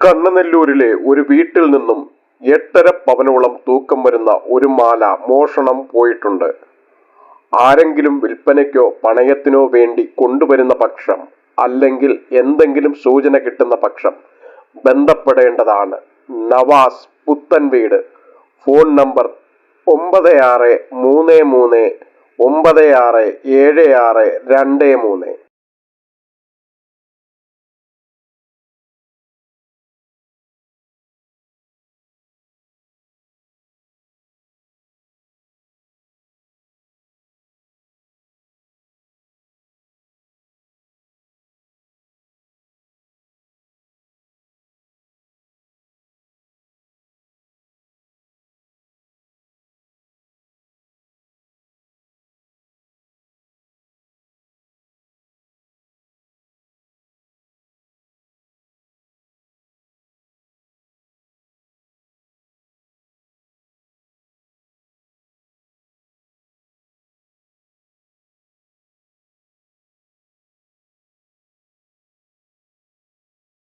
കണ്ണനെല്ലൂരിലെ ഒരു വീട്ടിൽ നിന്നും എട്ടര പവനോളം തൂക്കം വരുന്ന ഒരു മാല മോഷണം പോയിട്ടുണ്ട്. ആരെങ്കിലും വിൽപ്പനയ്ക്കോ പണയത്തിനോ വേണ്ടി കൊണ്ടുവരുന്ന പക്ഷം അല്ലെങ്കിൽ എന്തെങ്കിലും സൂചന കിട്ടുന്ന പക്ഷം ബന്ധപ്പെടേണ്ടതാണ്. നവാസ് പുത്തൻ വീട്. ഫോൺ നമ്പർ ഒമ്പത് ആറ് മൂന്ന് മൂന്ന് ഒമ്പത് ആറ് ഏഴ് ആറ് രണ്ട് മൂന്ന്.